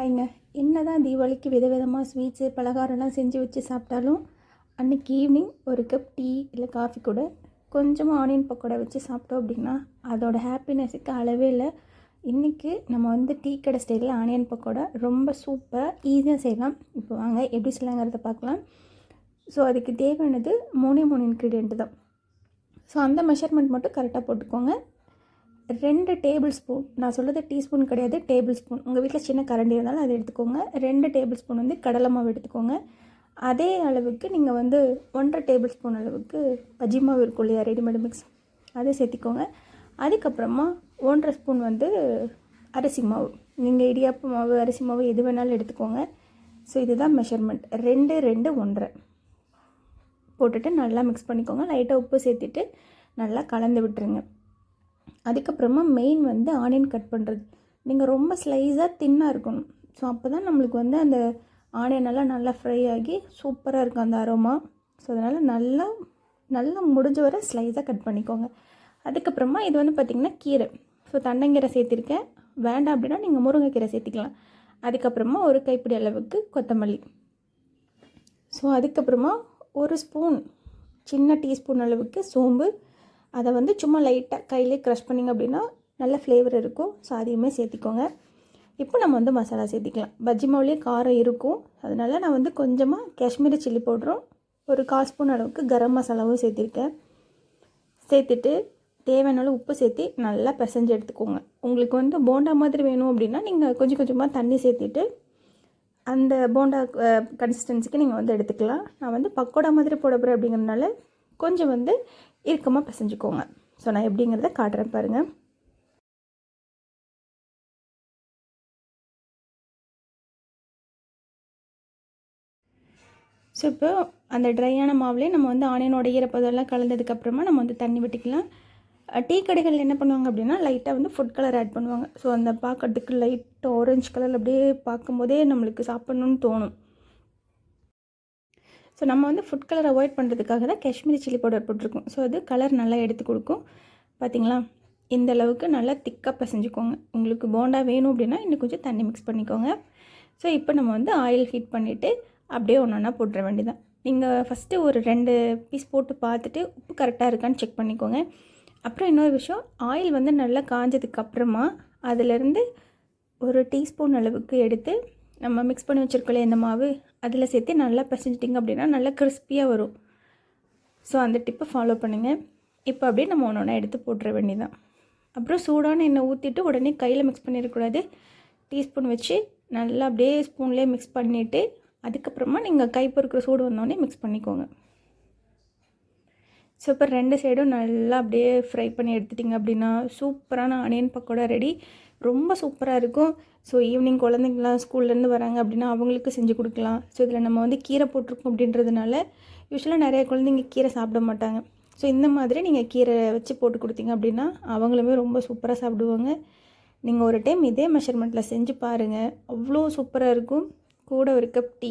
ஹைங்க என்ன தான் தீபாவளிக்கு விதவிதமாக ஸ்வீட்ஸு பலகாரம்லாம் செஞ்சு வச்சு சாப்பிட்டாலும் அன்றைக்கி ஈவினிங் ஒரு கப் டீ இல்லை காஃபி கூட கொஞ்சமாக ஆனியன் பக்கோடா வச்சு சாப்பிட்டோம் அப்படின்னா அதோட ஹாப்பினஸுக்கு அளவே இல்லை. இன்றைக்கி நம்ம வந்து டீ கடை ஸ்டைலில் ஆனியன் பக்கோடா ரொம்ப சூப்பராக ஈஸியாக செய்யலாம். இப்போ வாங்க எப்படி செய்யலாங்கிறத பார்க்கலாம். ஸோ அதுக்கு தேவையானது மூணே மூணு இன்க்ரீடியண்ட்டு தான். ஸோ அந்த மெஷர்மெண்ட் மட்டும் கரெக்டாக போட்டுக்கோங்க. ரெண்டு டேபிள் ஸ்பூன் நான் சொல்கிறது டீஸ்பூன் கிடையாது டேபிள் ஸ்பூன் உங்கள் வீட்டில் சின்ன கரண்டி இருந்தாலும் அதை எடுத்துக்கோங்க. ரெண்டு டேபிள் ஸ்பூன் வந்து கடலை மாவு எடுத்துக்கோங்க. அதே அளவுக்கு நீங்கள் வந்து ஒன்றரை டேபிள் ஸ்பூன் அளவுக்கு பஜ்ஜி மாவு இருக்கும் இல்லையா ரெடிமேட் மிக்ஸ் அதை சேர்த்திக்கோங்க. அதுக்கப்புறமா ஒன்றரை ஸ்பூன் வந்து அரிசி மாவு. நீங்கள் இடியாப்பு மாவு அரிசி மாவு எது வேணாலும் எடுத்துக்கோங்க. ஸோ இதுதான் மெஷர்மெண்ட் ரெண்டு ரெண்டு ஒன்றரை. போட்டுட்டு நல்லா மிக்ஸ் பண்ணிக்கோங்க. லைட்டாக உப்பு சேர்த்துட்டு நல்லா கலந்து விட்டுருங்க. அதுக்கப்புறமா மெயின் வந்து ஆனியன் கட் பண்ணுறது நீங்கள் ரொம்ப ஸ்லைஸாக தின்னாக இருக்கணும். ஸோ அப்போ தான் நம்மளுக்கு வந்து அந்த ஆனியன் எல்லாம் நல்லா ஃப்ரை ஆகி சூப்பராக இருக்கும் அந்த அரோமா ஸோ அதனால் நல்லா நல்லா முடிஞ்ச வரை ஸ்லைஸாக கட் பண்ணிக்கோங்க. அதுக்கப்புறமா இது வந்து பார்த்திங்கன்னா கீரை. ஸோ தண்டங்கீரை சேர்த்திருக்கேன். வேண்டாம் அப்படின்னா நீங்கள் முருங்கைக்கீரை சேர்த்திக்கலாம். அதுக்கப்புறமா ஒரு கைப்பிடி அளவுக்கு கொத்தமல்லி. ஸோ அதுக்கப்புறமா ஒரு ஸ்பூன் சின்ன டீஸ்பூன் அளவுக்கு சோம்பு. அதை வந்து சும்மா லைட்டாக கையிலே க்ரஷ் பண்ணிங்க அப்படின்னா நல்ல ஃப்ளேவர் இருக்கும். ஸோ அதையுமே சேர்த்திக்கோங்க. இப்போ நம்ம வந்து மசாலா சேர்த்திக்கலாம். பஜ்ஜி மாவுலேயே காரம் இருக்கும். அதனால் நான் வந்து கொஞ்சமாக காஷ்மீரி சில்லி பவுடரும் ஒரு கால் ஸ்பூன் அளவுக்கு கரம் மசாலாவும் சேர்த்திருக்கேன். சேர்த்துட்டு தேவையான உப்பு சேர்த்து நல்லா பிசைஞ்சு எடுத்துக்கோங்க. உங்களுக்கு வந்து போண்டா மாதிரி வேணும் அப்படின்னா நீங்கள் கொஞ்சம் கொஞ்சமாக தண்ணி சேர்த்துட்டு அந்த போண்டா கன்சிஸ்டன்சிக்கு நீங்கள் வந்து எடுத்துக்கலாம். நான் வந்து பக்கோடா மாதிரி போட போகிறேன் அப்படிங்கிறதுனால கொஞ்சம் வந்து இறுக்கமாக பிசைஞ்சுக்கோங்க. ஸோ நான் எப்படிங்கிறத காட்டுறேன் பாருங்கள் ஸோ இப்போ அந்த ட்ரையான மாவுலேயே நம்ம வந்து ஆனியனோட ஈரப்பதெல்லாம் கலந்ததுக்கப்புறமா நம்ம வந்து தண்ணி விட்டுக்கலாம். டீ கடைகள் என்ன பண்ணுவாங்க அப்படின்னா லைட்டாக வந்து ஃபுட் கலர் ஆட் பண்ணுவாங்க. ஸோ அந்த பார்க்கறதுக்கு லைட்டாக ஆரஞ்சு கலர் அப்படியே பார்க்கும்போதே நம்மளுக்கு சாப்பிட்ணுன்னு தோணும். ஸோ நம்ம வந்து ஃபுட் கலர் அவாய்ட் பண்ணுறதுக்காக தான் காஷ்மீரி சில்லி பவுடர் போட்டிருக்கோம். ஸோ அது கலர் நல்லா எடுத்து கொடுக்கும். பார்த்தீங்களா இந்த அளவுக்கு நல்லா திக்காக பசைஞ்சுக்கோங்க. உங்களுக்கு போண்டா வேணும் அப்படின்னா இன்னும் கொஞ்சம் தண்ணி மிக்ஸ் பண்ணிக்கோங்க. ஸோ இப்போ நம்ம வந்து ஆயில் ஹீட் பண்ணிவிட்டு அப்படியே ஒன்று ஒன்றா போட்டுற வேண்டியதான் நீங்கள் ஃபஸ்ட்டு ஒரு ரெண்டு பீஸ் போட்டு பார்த்துட்டு உப்பு கரெக்டாக இருக்கான்னு செக் பண்ணிக்கோங்க. அப்புறம் இன்னொரு விஷயம் ஆயில் வந்து நல்லா காஞ்சதுக்கப்புறமா அதிலேருந்து ஒரு டீஸ்பூன் அளவுக்கு எடுத்து நம்ம மிக்ஸ் பண்ணி வச்சுருக்கோம்ல இந்த மாவு அதில் சேர்த்து நல்லா பிசைஞ்சிட்டிங்க அப்படின்னா நல்லா கிறிஸ்பியாக வரும். ஸோ அந்த டிப்பை ஃபாலோ பண்ணுங்கள் இப்போ அப்படியே நம்ம ஒன்று ஒன்றா எடுத்து போட்டுற வேண்டியதான் அப்புறம் சூடான எண்ணெய் ஊற்றிட்டு உடனே கையில் மிக்ஸ் பண்ணிடக்கூடாது. டீஸ்பூன் வச்சு நல்லா அப்படியே ஸ்பூன்லேயே மிக்ஸ் பண்ணிவிட்டு அதுக்கப்புறமா நீங்கள் கை பொறுக்கிற சூடு வந்தோடனே மிக்ஸ் பண்ணிக்கோங்க. ஸோ இப்போ ரெண்டு சைடும் நல்லா அப்படியே ஃப்ரை பண்ணி எடுத்துட்டிங்க அப்படின்னா சூப்பரான ஆனியன் பக்கோடா ரெடி ரொம்ப சூப்பராக இருக்கும். ஸோ ஈவினிங் குழந்தைங்களாம் ஸ்கூல்லேருந்து வராங்க அப்படின்னா அவங்களுக்கு செஞ்சு கொடுக்கலாம். ஸோ இதில் நம்ம வந்து கீரை போட்டிருக்கோம் அப்படின்றதுனால யூஸ்வலாக நிறைய குழந்தைங்க கீரை சாப்பிட மாட்டாங்க. ஸோ இந்த மாதிரி நீங்கள் கீரை வச்சு போட்டு கொடுத்தீங்க அப்படின்னா அவங்களுமே ரொம்ப சூப்பராக சாப்பிடுவாங்க. நீங்கள் ஒரு டைம் இதே மெஷர்மெண்ட்டில் செஞ்சு பாருங்கள் அவ்வளோ சூப்பராக இருக்கும். கூட ஒரு கப் டீ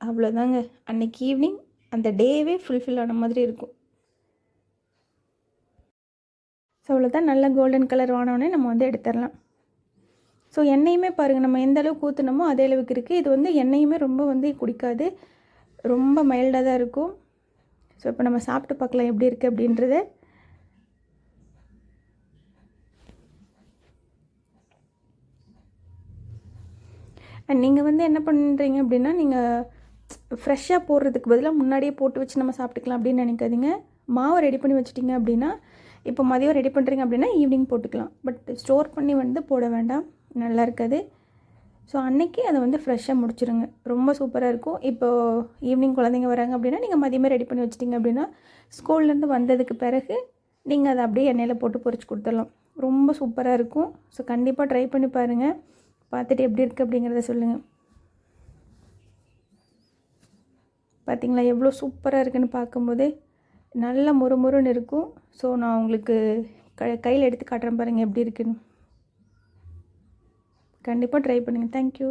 அவ்வளோதாங்க. அன்றைக்கி ஈவினிங் அந்த டேவே ஃபுல்ஃபில் ஆன மாதிரி இருக்கும். ஸோ அவ்வளோதான் நல்ல கோல்டன் கலர் வானோடனே நம்ம வந்து எடுத்துடலாம். ஸோ எண்ணெயுமே பாருங்கள் நம்ம எந்த அளவுக்கு ஊற்றுனமோ அதே அளவுக்கு இருக்குது இது வந்து எண்ணெயுமே ரொம்ப வந்து குடிக்காது. ரொம்ப மைல்டாக தான் இருக்கும். ஸோ இப்போ நம்ம சாப்பிட்டு பார்க்கலாம் எப்படி இருக்குது அப்படின்றது. அண்ட் நீங்கள் வந்து என்ன பண்ணுறீங்க அப்படின்னா நீங்கள் ஃப்ரெஷ்ஷாக போடுறதுக்கு பதிலாக முன்னாடியே போட்டு வச்சு நம்ம சாப்பிட்டுக்கலாம் அப்படின்னு நினைக்காதீங்க. மாவை ரெடி பண்ணி வச்சுட்டிங்க அப்படின்னா இப்போ மதியம் ரெடி பண்ணுறீங்க அப்படின்னா ஈவினிங் போட்டுக்கலாம். பட் ஸ்டோர் பண்ணி வந்து போட வேண்டாம். நல்லா இருக்காது. ஸோ அன்னைக்கு அதை வந்து ஃப்ரெஷ்ஷாக முடிச்சிருங்க. ரொம்ப சூப்பராக இருக்கும். இப்போது ஈவினிங் குழந்தைங்க வராங்க அப்படின்னா நீங்கள் மதியமே ரெடி பண்ணி வச்சிட்டிங்க அப்படின்னா ஸ்கூல்லேருந்து வந்ததுக்கு பிறகு நீங்கள் அதை அப்படியே எண்ணெயில் போட்டு பொறிச்சு கொடுத்துடலாம். ரொம்ப சூப்பராக இருக்கும். ஸோ கண்டிப்பாக ட்ரை பண்ணி பாருங்கள் பார்த்துட்டு எப்படி இருக்குது அப்படிங்கிறத சொல்லுங்கள் பார்த்திங்களா எவ்வளோ சூப்பராக இருக்குன்னு பார்க்கும்போதே நல்ல முறுமுறுன்னு இருக்கும். ஸோ நான் உங்களுக்கு க கையில் எடுத்து காட்டுறேன் பாருங்கள் எப்படி இருக்குன்னு. கண்டிப்பாக ட்ரை பண்ணுங்கள் தேங்க்யூ